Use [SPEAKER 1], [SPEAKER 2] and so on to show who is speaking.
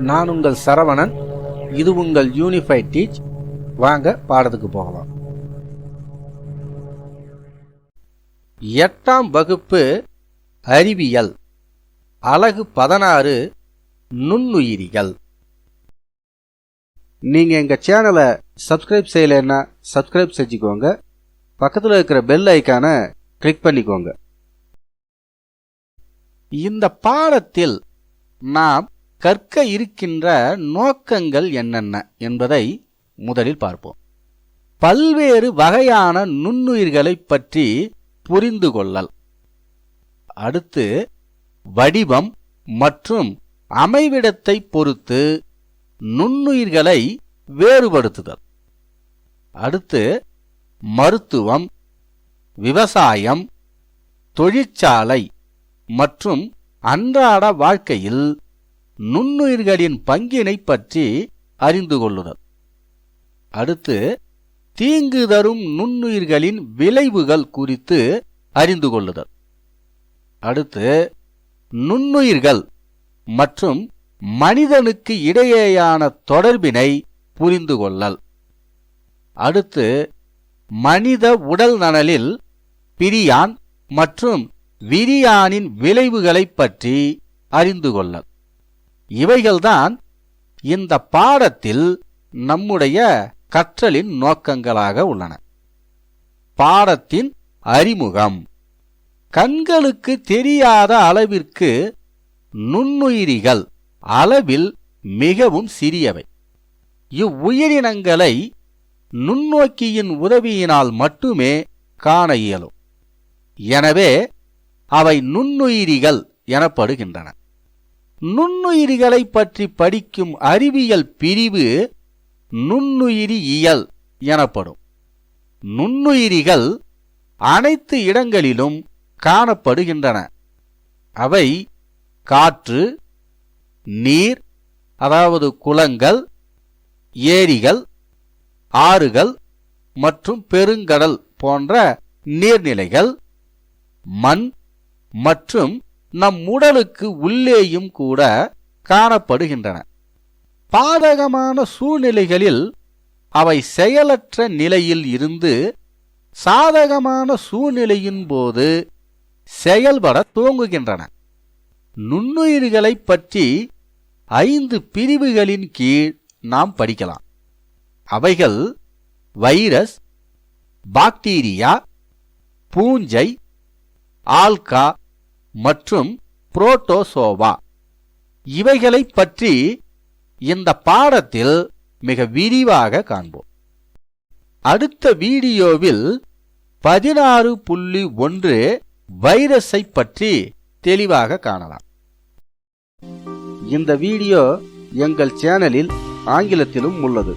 [SPEAKER 1] நான் உங்கள் சரவணன். இது உங்கள் யூனிஃபைட் டீச் வாங்க பாடத்துக்கு போகலாம். எட்டாம் வகுப்பு அறிவியல். அலகு பதினாறு நுண்ணுயிரிகள். நீங்க எங்க சேனலை சப்ஸ்கிரைப் செய்யலைன்னா சப்ஸ்கிரைப் செஞ்சுக்கோங்க. பக்கத்தில் இருக்கிற பெல் ஐக்கானை கிளிக் பண்ணிக்கோங்க. இந்த பாடத்தில் நாம் கற்க இருக்கின்ற நோக்கங்கள் என்னென்ன என்பதை முதலில் பார்ப்போம். பல்வேறு வகையான நுண்ணுயிர்களைப் பற்றி புரிந்து கொள்ளல். அடுத்து வடிவம் மற்றும் அமைவிடத்தை பொறுத்து நுண்ணுயிர்களை வேறுபடுத்துதல். அடுத்து மருத்துவம் விவசாயம் தொழிற்சாலை மற்றும் அன்றாட வாழ்க்கையில் நுண்ணுயிர்களின் பங்கினை பற்றி அறிந்து கொள்ளுதல். அடுத்து தீங்கு தரும் நுண்ணுயிர்களின் விளைவுகள் குறித்து அறிந்து கொள்ளுதல். அடுத்து நுண்ணுயிர்கள் மற்றும் மனிதனுக்கு இடையேயான தொடர்பினை புரிந்து கொள்ளல். அடுத்து மனித உடல் நலனில் பிரியான் மற்றும் விரியானின் விளைவுகளைப் பற்றி அறிந்து கொள்ளல். இவைகள்தான் இந்த பாடத்தில் நம்முடைய கற்றலின் நோக்கங்களாக உள்ளன. பாடத்தின் அறிமுகம். கண்களுக்கு தெரியாத அளவிற்கு நுண்ணுயிரிகள் அளவில் மிகவும் சிறியவை. இவ்வுயிரினங்களை நுண்ணோக்கியின் உதவியினால் மட்டுமே காண இயலும். எனவே அவை நுண்ணுயிரிகள் எனப்படுகின்றன. நுண்ணுயிரிகளை பற்றி படிக்கும் அறிவியல் பிரிவு நுண்ணுயிரி இயல் எனப்படும். நுண்ணுயிரிகள் அனைத்து இடங்களிலும் காணப்படுகின்றன. அவை காற்று நீர் அதாவது குளங்கள் ஏரிகள் ஆறுகள் மற்றும் பெருங்கடல் போன்ற நீர்நிலைகள் மண் மற்றும் நம் உடலுக்கு உள்ளேயும் கூட காணப்படுகின்றன. பாதகமான சூழ்நிலைகளில் அவை செயலற்ற நிலையில் இருந்து சாதகமான சூழ்நிலையின் போது செயல்பட துவங்குகின்றன. நுண்ணுயிர்களைப் பற்றி ஐந்து பிரிவுகளின் கீழ் நாம் படிக்கலாம். அவைகள் வைரஸ் பாக்டீரியா பூஞ்சை ஆல்கா மற்றும் புரோட்டோசோவா. இவைகளைப் பற்றி இந்த பாடத்தில் மிக விரிவாக காண்போம். அடுத்த வீடியோவில் பதினாறு புள்ளி ஒன்று வைரஸை பற்றி தெளிவாக காணலாம். இந்த வீடியோ எங்கள் சேனலில் ஆங்கிலத்திலும் உள்ளது.